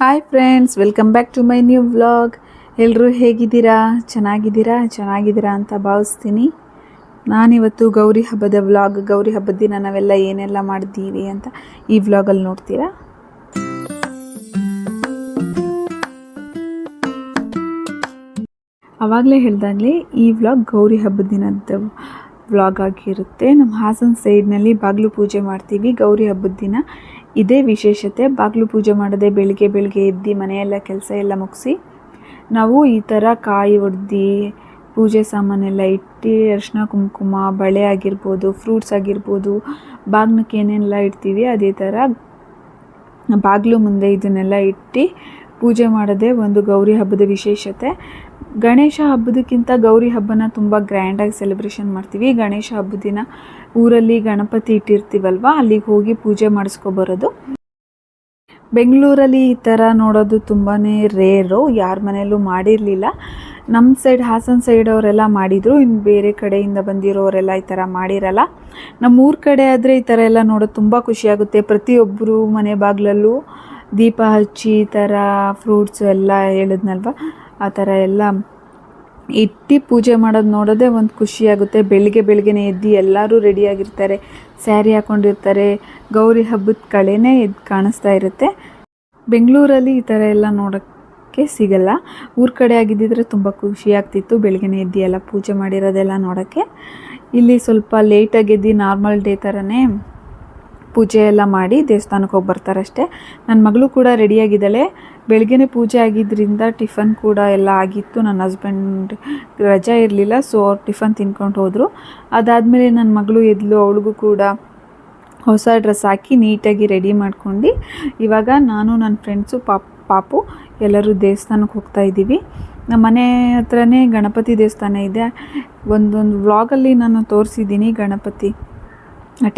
Hi friends welcome back to my new vlog ಎಲ್ಲರೂ ಹೇಗಿದ್ದೀರಾ? ಚೆನ್ನಾಗಿದ್ದೀರಾ? ಚೆನ್ನಾಗಿದ್ದೀರಾ ಅಂತ ಭಾವಿಸ್ತೀನಿ. ನಾನಿವತ್ತು ಗೌರಿ ಹಬ್ಬದ ವ್ಲಾಗ್ ಗೌರಿ ಹಬ್ಬದ ದಿನ ನಾವೆಲ್ಲ ಏನೆಲ್ಲ ಮಾಡಿದ್ದೀವಿ ಅಂತ ಈ ವ್ಲಾಗಲ್ಲಿ ನೋಡ್ತೀರಾ? ಆವಾಗಲೇ ಹೇಳ್ದಾಗಲೇ ಈ ವ್ಲಾಗ್ ಗೌರಿ ಹಬ್ಬದ ದಿನದ ವ್ಲಾಗ್ ಆಗಿರುತ್ತೆ. ನಮ್ಮ ಹಾಸನ ಸೈಡ್ನಲ್ಲಿ ಬಾಗಿಲು ಪೂಜೆ ಮಾಡ್ತೀವಿ ಗೌರಿ ಹಬ್ಬದ ದಿನ. ಇದೇ ವಿಶೇಷತೆ. ಬಾಗಿಲು ಪೂಜೆ ಮಾಡದೆ ಬೆಳಿಗ್ಗೆ ಬೆಳಿಗ್ಗೆ ಎದ್ದು ಮನೆಯೆಲ್ಲ ಕೆಲಸ ಎಲ್ಲ ಮುಗಿಸಿ ನಾವು ಈ ಥರ ಕಾಯಿ ಒಡ್ದು, ಪೂಜೆ ಸಾಮಾನೆಲ್ಲ ಇಟ್ಟು ಅರಿಶಿನ, ಕುಂಕುಮ, ಬಳೆ ಆಗಿರ್ಬೋದು ಫ್ರೂಟ್ಸ್ ಆಗಿರ್ಬೋದು, ಬಾಗ್ನಕ್ಕೆ ಏನೆಲ್ಲ ಇಡ್ತೀವಿ ಅದೇ ಥರ ಬಾಗಿಲು ಮುಂದೆ ಇದನ್ನೆಲ್ಲ ಇಟ್ಟು ಪೂಜೆ ಮಾಡೋದೇ ಒಂದು ಗೌರಿ ಹಬ್ಬದ ವಿಶೇಷತೆ. ಗಣೇಶ ಹಬ್ಬದಕ್ಕಿಂತ ಗೌರಿ ಹಬ್ಬನ ತುಂಬ ಗ್ರ್ಯಾಂಡಾಗಿ ಸೆಲೆಬ್ರೇಷನ್ ಮಾಡ್ತೀವಿ. ಗಣೇಶ ಹಬ್ಬದ ದಿನ ಊರಲ್ಲಿ ಗಣಪತಿ ಇಟ್ಟಿರ್ತೀವಲ್ವ, ಅಲ್ಲಿಗೆ ಹೋಗಿ ಪೂಜೆ ಮಾಡಿಸ್ಕೊಬರೋದು ಬೆಂಗಳೂರಲ್ಲಿ ಈ ಥರ ನೋಡೋದು ತುಂಬಾ ರೇರು ಯಾರ ಮನೆಯಲ್ಲೂ ಮಾಡಿರಲಿಲ್ಲ. ನಮ್ಮ ಸೈಡ್ ಹಾಸನ ಸೈಡ್ ಅವರೆಲ್ಲ ಮಾಡಿದರು ಇನ್ನು ಬೇರೆ ಕಡೆಯಿಂದ ಬಂದಿರೋರೆಲ್ಲ ಈ ಥರ ಮಾಡಿರಲ್ಲ. ನಮ್ಮ ಊರ ಕಡೆ ಆದರೆ ಈ ಥರ ಎಲ್ಲ ನೋಡೋದು ತುಂಬ ಖುಷಿಯಾಗುತ್ತೆ ಪ್ರತಿಯೊಬ್ಬರು ಮನೆ ಬಾಗಿಲಲ್ಲೂ ದೀಪ ಹಚ್ಚಿ ಈ ಥರ ಫ್ರೂಟ್ಸು ಎಲ್ಲ ಹೇಳಿದ್ನಲ್ವ? ಆ ಥರ ಎಲ್ಲ ಇಟ್ಟು ಪೂಜೆ ಮಾಡೋದು ನೋಡೋದೇ ಒಂದು ಖುಷಿಯಾಗುತ್ತೆ ಬೆಳಿಗ್ಗೆ ಬೆಳಿಗ್ಗೆನೇ ಎದ್ದು ಎಲ್ಲರೂ ರೆಡಿಯಾಗಿರ್ತಾರೆ ಸ್ಯಾರಿ ಹಾಕ್ಕೊಂಡಿರ್ತಾರೆ ಗೌರಿ ಹಬ್ಬದ ಕಳೆನೇ ಎದ್ದು ಕಾಣಿಸ್ತಾ ಇರುತ್ತೆ. ಬೆಂಗಳೂರಲ್ಲಿ ಈ ಥರ ಎಲ್ಲ ನೋಡೋಕ್ಕೆ ಸಿಗಲ್ಲ. ಊರ ಕಡೆ ಆಗಿದ್ದಿದ್ರೆ ತುಂಬ ಖುಷಿ ಆಗ್ತಿತ್ತು. ಬೆಳಗ್ಗೆನೇ ಎದ್ದು ಎಲ್ಲ ಪೂಜೆ ಮಾಡಿರೋದೆಲ್ಲ ನೋಡೋಕ್ಕೆ. ಇಲ್ಲಿ ಸ್ವಲ್ಪ ಲೇಟಾಗಿ ಎದ್ದು ನಾರ್ಮಲ್ ಡೇ ಥರನೇ ಪೂಜೆ ಎಲ್ಲ ಮಾಡಿ ದೇವಸ್ಥಾನಕ್ಕೆ ಹೋಗಿ ಬರ್ತಾರಷ್ಟೇ ನನ್ನ ಮಗಳು ಕೂಡ ರೆಡಿಯಾಗಿದ್ದಾಳೆ. ಬೆಳಗ್ಗೆನೇ ಪೂಜೆ ಆಗಿದ್ದರಿಂದ ಟಿಫನ್ ಕೂಡ ಎಲ್ಲ ಆಗಿತ್ತು. ನನ್ನ ಹಸ್ಬೆಂಡ್ ರಜಾ ಇರಲಿಲ್ಲ, ಸೊ ಅವ್ರು ಟಿಫನ್ ತಿನ್ಕೊಂಡು ಹೋದರು. ಅದಾದಮೇಲೆ ನನ್ನ ಮಗಳು ಎದ್ಲು, ಅವಳಿಗೂ ಕೂಡ ಹೊಸ ಡ್ರೆಸ್ ಹಾಕಿ ನೀಟಾಗಿ ರೆಡಿ ಮಾಡ್ಕೊಂಡು ಇವಾಗ ನಾನು ನನ್ನ ಫ್ರೆಂಡ್ಸು, ಪಾಪ್, ಪಾಪು ಎಲ್ಲರೂ ದೇವಸ್ಥಾನಕ್ಕೆ ಹೋಗ್ತಾ ಇದ್ದೀವಿ. ನಮ್ಮ ಮನೆ ಹತ್ರನೇ ಗಣಪತಿ ದೇವಸ್ಥಾನ ಇದೆ. ಒಂದೊಂದು ವ್ಲಾಗಲ್ಲಿ ನಾನು ತೋರಿಸಿದ್ದೀನಿ ಗಣಪತಿ.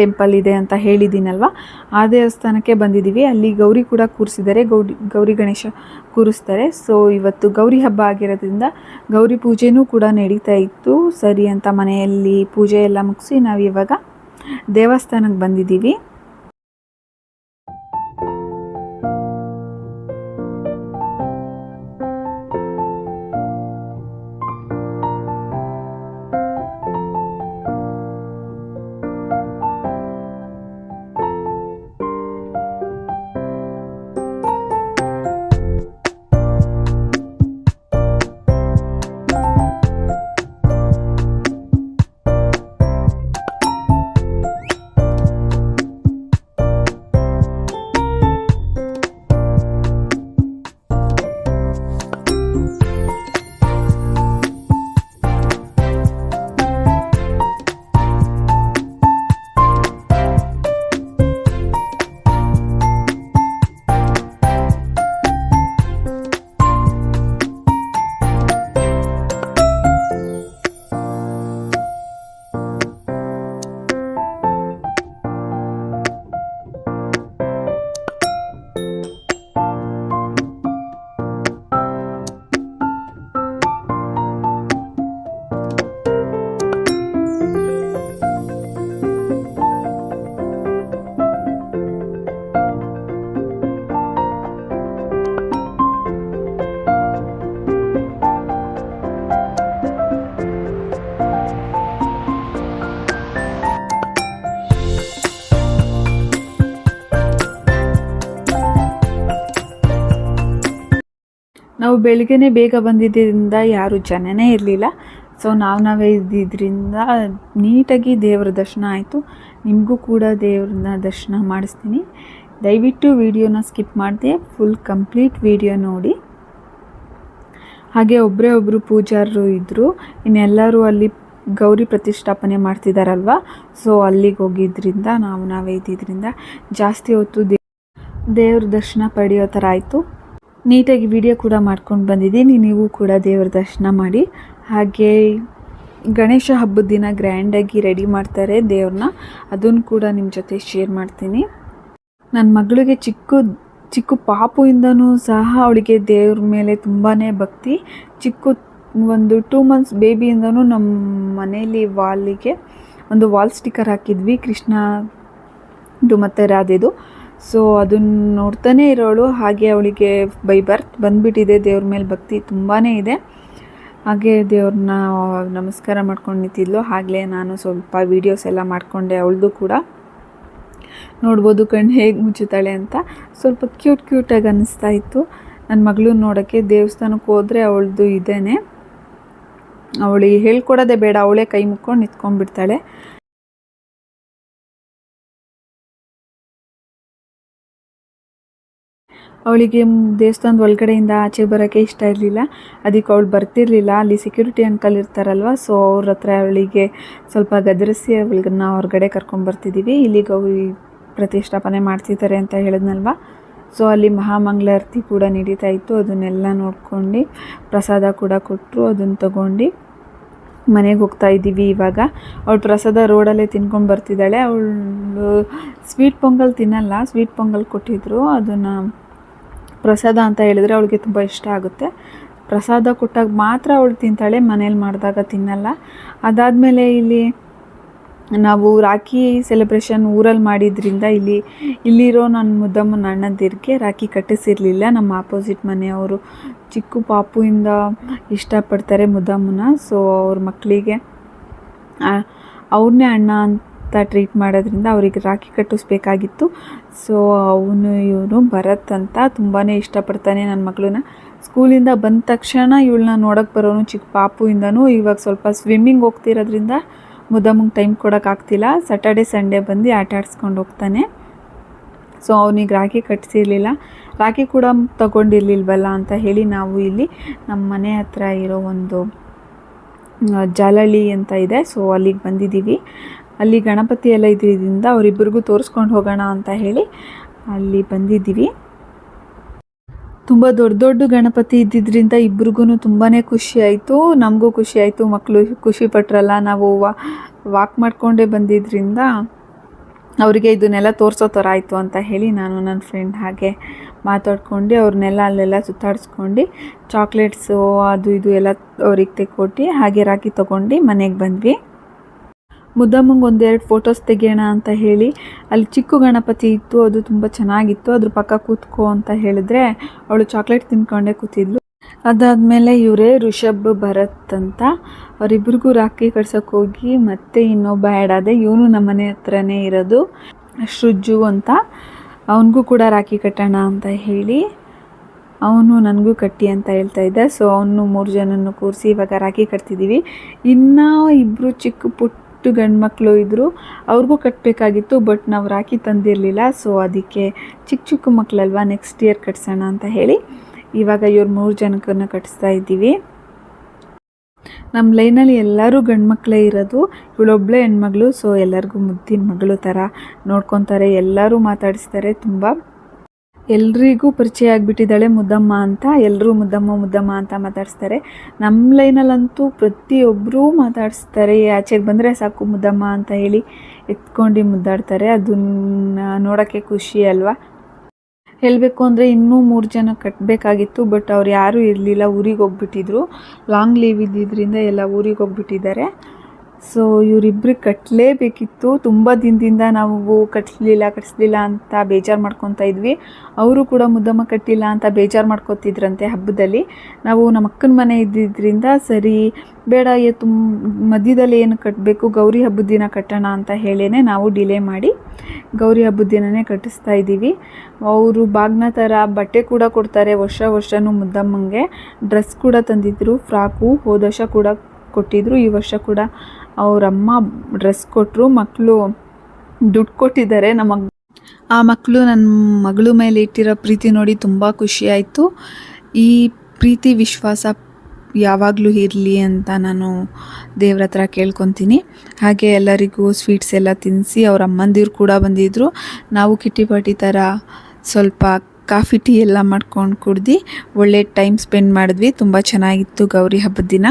ಟೆಂಪಲ್ ಇದೆ ಅಂತ ಹೇಳಿದ್ದೀನಲ್ವ? ಆ ದೇವಸ್ಥಾನಕ್ಕೆ ಬಂದಿದ್ದೀವಿ. ಅಲ್ಲಿ ಗೌರಿ ಕೂಡ ಕೂರಿಸಿದ್ದಾರೆ. ಗೌರಿ ಗೌರಿ ಗಣೇಶ ಕೂರಿಸ್ತಾರೆ. ಸೊ ಇವತ್ತು ಗೌರಿ ಹಬ್ಬ ಆಗಿರೋದ್ರಿಂದ ಗೌರಿ ಪೂಜೆನೂ ಕೂಡ ನಡೀತಾ ಇತ್ತು. ಸರಿ ಅಂತ ಮನೆಯಲ್ಲಿ ಪೂಜೆ ಎಲ್ಲ ಮುಗಿಸಿ ನಾವು ಇವಾಗ ದೇವಸ್ಥಾನಕ್ಕೆ ಬಂದಿದ್ದೀವಿ. ನಾವು ಬೆಳಿಗ್ಗೆನೇ ಬೇಗ ಬಂದಿದ್ದರಿಂದ ಯಾರು ಜನನೇ ಇರಲಿಲ್ಲ. ಸೊ ನಾವು ನಾವೇ ಇದ್ದಿದ್ದರಿಂದ ನೀಟಾಗಿ ದೇವರ ದರ್ಶನ ಆಯಿತು. ನಿಮಗೂ ಕೂಡ ದೇವ್ರನ್ನ ದರ್ಶನ ಮಾಡಿಸ್ತೀನಿ. ದಯವಿಟ್ಟು ವಿಡಿಯೋನ ಸ್ಕಿಪ್ ಮಾಡಿದೆ ಫುಲ್ ಕಂಪ್ಲೀಟ್ ವಿಡಿಯೋ ನೋಡಿ. ಹಾಗೆ ಒಬ್ಬರೇ ಒಬ್ಬರು ಪೂಜಾರರು ಇದ್ದರು ಇನ್ನೆಲ್ಲರೂ ಅಲ್ಲಿ ಗೌರಿ ಪ್ರತಿಷ್ಠಾಪನೆ ಮಾಡ್ತಿದ್ದಾರಲ್ವ ಸೊ ಅಲ್ಲಿಗೆ ಹೋಗಿದ್ದರಿಂದ ನಾವು ನಾವೇ ಇದ್ದಿದ್ದರಿಂದ ಜಾಸ್ತಿ ಹೊತ್ತು ದೇವ್ರ ದರ್ಶನ ಪಡೆಯೋ ಥರ ಆಯಿತು. ನೀಟಾಗಿ ವಿಡಿಯೋ ಕೂಡ ಮಾಡ್ಕೊಂಡು ಬಂದಿದ್ದೀನಿ. ನೀವು ಕೂಡ ದೇವರ ದರ್ಶನ ಮಾಡಿ. ಹಾಗೆ ಗಣೇಶ ಹಬ್ಬದ ದಿನ ಗ್ರ್ಯಾಂಡಾಗಿ ರೆಡಿ ಮಾಡ್ತಾರೆ ದೇವ್ರನ್ನ ಅದನ್ನು ಕೂಡ ನಿಮ್ಮ ಜೊತೆ ಶೇರ್ ಮಾಡ್ತೀನಿ. ನನ್ನ ಮಗಳಿಗೆ ಚಿಕ್ಕ ಚಿಕ್ಕ ಪಾಪುಯಿಂದನೂ ಸಹ ಅವಳಿಗೆ ದೇವ್ರ ಮೇಲೆ ತುಂಬಾ ಭಕ್ತಿ. ಚಿಕ್ಕ ಒಂದು ಟೂ ಮಂತ್ಸ್ ಬೇಬಿಯಿಂದನೂ ನಮ್ಮ ಮನೆಯಲ್ಲಿ ವಾಲಿಗೆ ಒಂದು ವಾಲ್ ಸ್ಟಿಕ್ಕರ್ ಹಾಕಿದ್ವಿ. ಕೃಷ್ಣ ಮತ್ತು ರಾಧೆದು. ಸೊ ಅದನ್ನ ನೋಡ್ತಾನೆ ಇರೋಳು. ಹಾಗೆ ಅವಳಿಗೆ ಬೈ ಬರ್ತ್ ಬಂದ್ಬಿಟ್ಟಿದೆ. ದೇವ್ರ ಮೇಲೆ ಭಕ್ತಿ ತುಂಬಾ ಇದೆ. ಹಾಗೆ ದೇವ್ರನ್ನ ನಮಸ್ಕಾರ ಮಾಡ್ಕೊಂಡು ನಿಂತಿದ್ಲು. ಆಗಲೇ ನಾನು ಸ್ವಲ್ಪ ವೀಡಿಯೋಸ್ ಎಲ್ಲ ಮಾಡಿಕೊಂಡೆ ಅವಳದು ಕೂಡ. ನೋಡ್ಬೋದು ಕಣ್ಣು ಹೇಗೆ ಮುಚ್ಚುತ್ತಾಳೆ ಅಂತ. ಸ್ವಲ್ಪ ಕ್ಯೂಟ್ ಕ್ಯೂಟಾಗಿ ಅನ್ನಿಸ್ತಾ ಇತ್ತು. ನನ್ನ ಮಗಳು ನೋಡೋಕ್ಕೆ ದೇವಸ್ಥಾನಕ್ಕೆ ಹೋದರೆ ಅವಳದು ಇದೇನೆ. ಅವಳಿಗೆ ಹೇಳ್ಕೊಡೋದೇ ಬೇಡ. ಅವಳೇ ಕೈ ಮುಕ್ಕೊಂಡು ನಿಂತ್ಕೊಂಡ್ಬಿಡ್ತಾಳೆ. ಅವಳಿಗೆ ದೇವಸ್ಥಾನದ ಒಳಗಡೆಯಿಂದ ಆಚೆ ಬರೋಕ್ಕೆ ಇಷ್ಟ ಇರಲಿಲ್ಲ. ಅದಕ್ಕೆ ಅವಳು ಬರ್ತಿರ್ಲಿಲ್ಲ. ಅಲ್ಲಿ ಸೆಕ್ಯೂರಿಟಿ ಅಂಕಲ್ ಇರ್ತಾರಲ್ವ ಸೊ ಅವ್ರ ಹತ್ರ ಅವಳಿಗೆ ಸ್ವಲ್ಪ ಗದರಿಸಿ ಅವಳಿಗನ್ನ ಹೊರಗಡೆ ಕರ್ಕೊಂಡ್ಬರ್ತಿದ್ದೀವಿ ಇಲ್ಲಿ ಗೌರಿ ಪ್ರತಿಷ್ಠಾಪನೆ ಮಾಡ್ತಿದ್ದಾರೆ ಅಂತ ಹೇಳಿದ್ನಲ್ವ? ಸೊ ಅಲ್ಲಿ ಮಹಾಮಂಗಳಾರತಿ ಕೂಡ ನಡೀತಾ ಇತ್ತು. ಅದನ್ನೆಲ್ಲ ನೋಡ್ಕೊಂಡು ಪ್ರಸಾದ ಕೂಡ ಕೊಟ್ಟರು ಅದನ್ನು ತಗೊಂಡು ಮನೆಗೆ ಹೋಗ್ತಾ ಇದ್ದೀವಿ ಇವಾಗ. ಅವಳು ಪ್ರಸಾದ ರೋಡಲ್ಲೇ ತಿನ್ಕೊಂಡು ಬರ್ತಿದ್ದಾಳೆ. ಅವಳು ಸ್ವೀಟ್ ಪೊಂಗಲ್ ತಿನ್ನಲ್ಲ. ಸ್ವೀಟ್ ಪೊಂಗಲ್ ಕೊಟ್ಟಿದ್ರು. ಅದನ್ನು ಪ್ರಸಾದ ಅಂತ ಹೇಳಿದರೆ ಅವಳಿಗೆ ತುಂಬ ಇಷ್ಟ ಆಗುತ್ತೆ. ಪ್ರಸಾದ ಕೊಟ್ಟಾಗ ಮಾತ್ರ ಅವಳು ತಿಂತಾಳೆ, ಮನೇಲಿ ಮಾಡಿದಾಗ ತಿನ್ನಲ್ಲ. ಅದಾದಮೇಲೆ ಇಲ್ಲಿ ನಾವು ರಾಖಿ ಸೆಲೆಬ್ರೇಷನ್ ಊರಲ್ಲಿ ಮಾಡಿದ್ರಿಂದ ಇಲ್ಲಿ, ಇಲ್ಲಿರೋ ನನ್ನ ಮುದ್ದಮ್ಮನ ಅಣ್ಣಂದಿರಿಗೆ ರಾಖಿ ಕಟ್ಟಿಸಿರಲಿಲ್ಲ. ನಮ್ಮ ಆಪೋಸಿಟ್ ಮನೆಯವರು ಚಿಕ್ಕ ಪಾಪುವಿಂದ ಇಷ್ಟಪಡ್ತಾರೆ ಮುದ್ದಮ್ಮನ. ಸೊ ಅವ್ರ ಮಕ್ಕಳಿಗೆ ಅವ್ರನ್ನೇ ಅಣ್ಣ ಅಂತ ಟ್ರೀಟ್ ಮಾಡೋದ್ರಿಂದ ಅವರಿಗೆ ರಾಖಿ ಕಟ್ಟಿಸ್ಬೇಕಾಗಿತ್ತು. ಸೊ ಅವನು ಇವನು ಭರತ್ ಅಂತ ತುಂಬಾ ಇಷ್ಟಪಡ್ತಾನೆ ನನ್ನ ಮಗಳನ್ನ. ಸ್ಕೂಲಿಂದ ಬಂದ ತಕ್ಷಣ ಇವಳನ್ನ ನೋಡೋಕ್ಕೆ ಬರೋನು ಚಿಕ್ಕ ಪಾಪುಯಿಂದನೂ ಇವಾಗ ಸ್ವಲ್ಪ ಸ್ವಿಮ್ಮಿಂಗ್ ಹೋಗ್ತಿರೋದ್ರಿಂದ ಮುದ್ದಮ್ಮಂಗೆ ಟೈಮ್ ಕೊಡೋಕ್ಕಾಗ್ತಿಲ್ಲ ಸ್ಯಾಟರ್ಡೆ ಸಂಡೇ ಬಂದು ಆಟ ಆಡಿಸ್ಕೊಂಡು ಹೋಗ್ತಾನೆ. ಸೊ ಅವನಿಗೆ ರಾಖಿ ಕಟ್ಟಿಸಿರ್ಲಿಲ್ಲ ರಾಖಿ ಕೂಡ ತಗೊಂಡಿರ್ಲಿಲ್ವಲ್ಲ ಅಂತ ಹೇಳಿ ನಾವು ಇಲ್ಲಿ ನಮ್ಮ ಮನೆ ಹತ್ರ ಇರೋ ಒಂದು ಜಾಲಳ್ಳಿ ಅಂತ ಇದೆ. ಸೊ ಅಲ್ಲಿಗೆ ಬಂದಿದ್ದೀವಿ. ಅಲ್ಲಿ ಗಣಪತಿ ಎಲ್ಲ ಇದ್ರಿಂದ ಅವರಿಬ್ಬರಿಗೂ ತೋರಿಸ್ಕೊಂಡು ಹೋಗೋಣ ಅಂತ ಹೇಳಿ ಅಲ್ಲಿ ಬಂದಿದ್ದೀವಿ. ತುಂಬ ದೊಡ್ಡ ದೊಡ್ಡ ಗಣಪತಿ ಇದ್ದಿದ್ದರಿಂದ ಇಬ್ರಿಗೂ ತುಂಬಾ ಖುಷಿ ಆಯಿತು. ನಮಗೂ ಖುಷಿ ಆಯಿತು. ಮಕ್ಕಳು ಖುಷಿ ಪಟ್ರಲ್ಲ. ನಾವು ವಾಕ್ ಮಾಡಿಕೊಂಡೇ ಬಂದಿದ್ದರಿಂದ ಅವರಿಗೆ ಇದನ್ನೆಲ್ಲ ತೋರಿಸೋ ಥರ ಆಯಿತು ಅಂತ ಹೇಳಿ ನಾನು ನನ್ನ ಫ್ರೆಂಡ್ ಹಾಗೆ ಮಾತಾಡ್ಕೊಂಡು ಅವ್ರನ್ನೆಲ್ಲ ಅಲ್ಲೆಲ್ಲ ಸುತ್ತಾಡಿಸ್ಕೊಂಡು ಚಾಕ್ಲೇಟ್ಸು ಅದು ಇದು ಎಲ್ಲ ಅವ್ರಿಗೆ ತೆಕ್ಕೊಟ್ಟು ಹಾಗೆ ರಾಕಿ ತೊಗೊಂಡು ಮನೆಗೆ ಬಂದ್ವಿ. ಮುದ್ದಮ್ಮಂಗೆ ಒಂದೆರಡು ಫೋಟೋಸ್ ತೆಗೆಯೋಣ ಅಂತ ಹೇಳಿ, ಅಲ್ಲಿ ಚಿಕ್ಕ ಗಣಪತಿ ಇತ್ತು, ಅದು ತುಂಬ ಚೆನ್ನಾಗಿತ್ತು, ಅದ್ರ ಪಕ್ಕ ಕೂತ್ಕೋ ಅಂತ ಹೇಳಿದ್ರೆ ಅವಳು ಚಾಕ್ಲೇಟ್ ತಿನ್ಕೊಂಡೇ ಕೂತಿದ್ಲು. ಅದಾದಮೇಲೆ ಇವರೇ ಋಷಭ್ ಭರತ್ ಅಂತ, ಅವರಿಬ್ರಿಗೂ ರಾಖಿ ಕಟ್ಸೋಕೆ ಹೋಗಿ ಮತ್ತೆ ಇನ್ನೊಬ್ಬ ಆ್ಯಡ್ ಇವನು ನಮ್ಮ ಮನೆ ಹತ್ರನೇ ಇರೋದು ಶೃಜ್ಜು ಅಂತ. ಅವನಿಗೂ ಕೂಡ ರಾಖಿ ಕಟ್ಟೋಣ ಅಂತ ಹೇಳಿ ಅವನು ನನಗೂ ಕಟ್ಟಿ ಅಂತ ಹೇಳ್ತಾ ಇದ್ದ. ಸೊ ಅವನು ಮೂರು ಜನನ್ನು ಕೂರಿಸಿ ಇವಾಗ ರಾಖಿ ಕಟ್ತಿದ್ದೀವಿ ಇನ್ನೂ ಇಬ್ಬರು ಚಿಕ್ಕ ಪುಟ್ಟ ಗಂಡು ಮಕ್ಕಳು ಇದ್ದರು ಅವ್ರಿಗೂ ಕಟ್ಟಬೇಕಾಗಿತ್ತು ಬಟ್ ನಾವು ರಾಖಿ ತಂದಿರಲಿಲ್ಲ ಸೊ ಅದಕ್ಕೆ ಚಿಕ್ಕ ಚಿಕ್ಕ ಮಕ್ಕಳಲ್ವಾ ನೆಕ್ಸ್ಟ್ ಇಯರ್ ಕಟ್ಸೋಣ ಅಂತ ಹೇಳಿ ಇವಾಗ ಇವ್ರು ಮೂರು ಜನಕ್ಕನ್ನು ಕಟ್ಟಿಸ್ತಾ ಇದ್ದೀವಿ. ನಮ್ಮ ಲೈನಲ್ಲಿ ಎಲ್ಲರೂ ಗಂಡು ಮಕ್ಕಳೇ ಇರೋದು ಇವಳೊಬ್ಬಳೇ ಹೆಣ್ಮಗಳು ಸೊ ಎಲ್ಲರಿಗೂ ಮುದ್ದಿನ ಮಗಳು ಥರ ನೋಡ್ಕೊತಾರೆ, ಎಲ್ಲರೂ ಮಾತಾಡಿಸ್ತಾರೆ, ತುಂಬ ಎಲ್ರಿಗೂ ಪರಿಚಯ ಆಗಿಬಿಟ್ಟಿದ್ದಾಳೆ ಮುದ್ದಮ್ಮ ಅಂತ. ಎಲ್ಲರೂ ಮುದ್ದಮ್ಮ ಮುದ್ದಮ್ಮ ಅಂತ ಮಾತಾಡಿಸ್ತಾರೆ. ನಮ್ಮ ಲೈನಲ್ಲಂತೂ ಪ್ರತಿಯೊಬ್ಬರೂ ಮಾತಾಡಿಸ್ತಾರೆ. ಆಚೆಗೆ ಬಂದರೆ ಸಾಕು ಮುದ್ದಮ್ಮ ಅಂತ ಹೇಳಿ ಎತ್ಕೊಂಡು ಮುದ್ದಾಡ್ತಾರೆ. ಅದನ್ನ ನೋಡೋಕ್ಕೆ ಖುಷಿ ಅಲ್ವಾ? ಹೇಳಬೇಕು ಅಂದರೆ ಇನ್ನೂ ಮೂರು ಜನ ಕಟ್ಟಬೇಕಾಗಿತ್ತು ಬಟ್ ಅವ್ರು ಯಾರೂ ಇರಲಿಲ್ಲ. ಊರಿಗೆ ಹೋಗ್ಬಿಟ್ಟಿದ್ರು. ಲಾಂಗ್ ಲೀವ್ ಇದ್ದಿದ್ದರಿಂದ ಎಲ್ಲ ಊರಿಗೆ ಹೋಗ್ಬಿಟ್ಟಿದ್ದಾರೆ. ಸೊ ಇವರಿಬ್ಬರಿಗೆ ಕಟ್ಟಲೇಬೇಕಿತ್ತು ತುಂಬ ದಿನದಿಂದ ನಾವು ಕಟ್ಟಲಿಲ್ಲ ಕಟ್ಟಿಸ್ಲಿಲ್ಲ ಅಂತ ಬೇಜಾರು ಮಾಡ್ಕೊತಾ ಇದ್ವಿ. ಅವರು ಕೂಡ ಮುದ್ದಮ್ಮ ಕಟ್ಟಿಲ್ಲ ಅಂತ ಬೇಜಾರು ಮಾಡ್ಕೊತಿದ್ರಂತೆ ಹಬ್ಬದಲ್ಲಿ. ನಾವು ನಮ್ಮ ಅಕ್ಕನ ಮನೆ ಇದ್ದಿದ್ದರಿಂದ ಸರಿ, ಬೇಡ ತುಂಬ ಮಧ್ಯದಲ್ಲಿ ಏನು ಕಟ್ಟಬೇಕು ಗೌರಿ ಹಬ್ಬದ ದಿನ ಕಟ್ಟೋಣ ಅಂತ ಹೇಳೇ ನಾವು ಡಿಲೇ ಮಾಡಿ ಗೌರಿ ಹಬ್ಬದ ದಿನನೇ ಕಟ್ಟಿಸ್ತಾ ಇದ್ದೀವಿ. ಅವರು ಬಾಗ್ನ ಥರ ಬಟ್ಟೆ ಕೂಡ ಕೊಡ್ತಾರೆ ವರ್ಷ ವರ್ಷವೂ ಮುದ್ದಮ್ಮಂಗೆ. ಡ್ರೆಸ್ ಕೂಡ ತಂದಿದ್ದರು ಫ್ರಾಕು ಹೋದ ವರ್ಷ ಕೂಡ ಕೊಟ್ಟಿದ್ದರು ಈ ವರ್ಷ ಕೂಡ ಅವರಮ್ಮ ಡ್ರೆಸ್ ಕೊಟ್ಟರು ಮಕ್ಕಳು ದುಡ್ಡು ಕೊಟ್ಟಿದ್ದಾರೆ ನಮ್ಮ ಆ ಮಕ್ಕಳು ನನ್ನ ಮಗಳು ಮೇಲೆ ಇಟ್ಟಿರೋ ಪ್ರೀತಿ ನೋಡಿ ತುಂಬ ಖುಷಿ ಆಯಿತು. ಈ ಪ್ರೀತಿ, ವಿಶ್ವಾಸ ಯಾವಾಗಲೂ ಇರಲಿ ಅಂತ ನಾನು ದೇವ್ರ ಹತ್ರ ಕೇಳ್ಕೊತೀನಿ. ಹಾಗೆ ಎಲ್ಲರಿಗೂ ಸ್ವೀಟ್ಸ್ ಎಲ್ಲ ತಿನ್ನಿಸಿ ಅವ್ರ ಅಮ್ಮಂದಿರು ಕೂಡ ಬಂದಿದ್ದರು ನಾವು ಕಿಟ್ಟಿಪಾಟಿ ಥರ ಸ್ವಲ್ಪ ಕಾಫಿ, ಟೀ ಎಲ್ಲ ಮಾಡ್ಕೊಂಡು ಕುಡ್ದು ಒಳ್ಳೆ ಟೈಮ್ ಸ್ಪೆಂಡ್ ಮಾಡಿದ್ವಿ. ತುಂಬ ಚೆನ್ನಾಗಿತ್ತು ಗೌರಿ ಹಬ್ಬದ ದಿನ.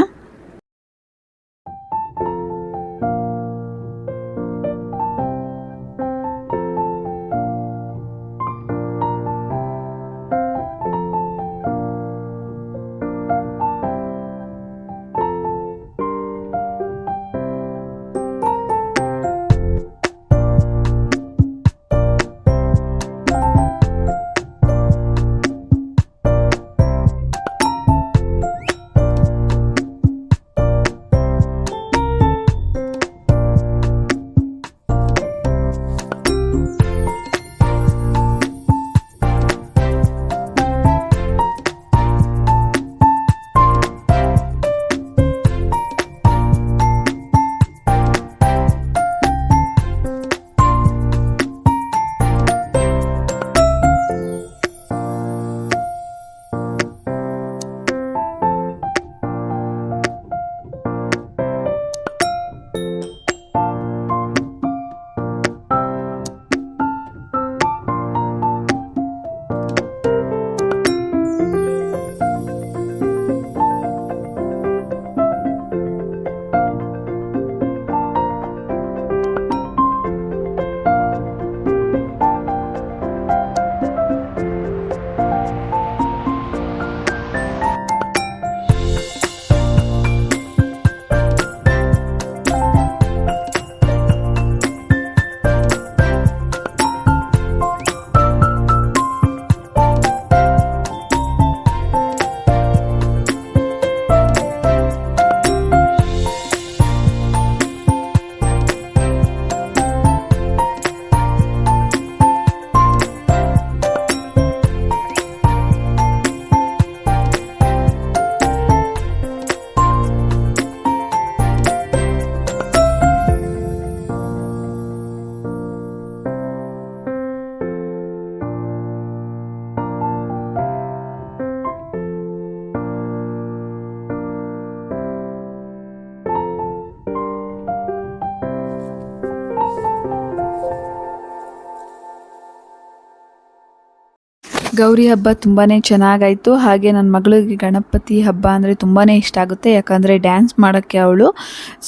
ಗೌರಿ ಹಬ್ಬ ತುಂಬಾ ಚೆನ್ನಾಗಾಯಿತು. ಹಾಗೆ ನನ್ನ ಮಗಳಿಗೆ ಗಣಪತಿ ಹಬ್ಬ ಅಂದರೆ ತುಂಬಾ ಇಷ್ಟ ಆಗುತ್ತೆ. ಯಾಕಂದರೆ ಡ್ಯಾನ್ಸ್ ಮಾಡೋಕ್ಕೆ ಅವಳು.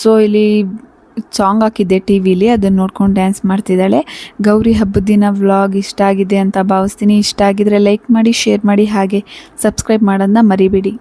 ಸೊ ಇಲ್ಲಿ ಸಾಂಗ್ ಹಾಕಿದ್ದೆ ಟಿ ವಿಲಿ ಅದನ್ನು ನೋಡ್ಕೊಂಡು ಡ್ಯಾನ್ಸ್ ಮಾಡ್ತಿದ್ದಾಳೆ. ಗೌರಿ ಹಬ್ಬದ ದಿನ ವ್ಲಾಗ್ ಇಷ್ಟ ಆಗಿದೆ ಅಂತ ಭಾವಿಸ್ತೀನಿ. ಇಷ್ಟ ಆಗಿದ್ರೆ ಲೈಕ್ ಮಾಡಿ ಶೇರ್ ಮಾಡಿ. ಹಾಗೆ ಸಬ್ಸ್ಕ್ರೈಬ್ ಮಾಡೋದನ್ನ ಮರಿಬೇಡಿ.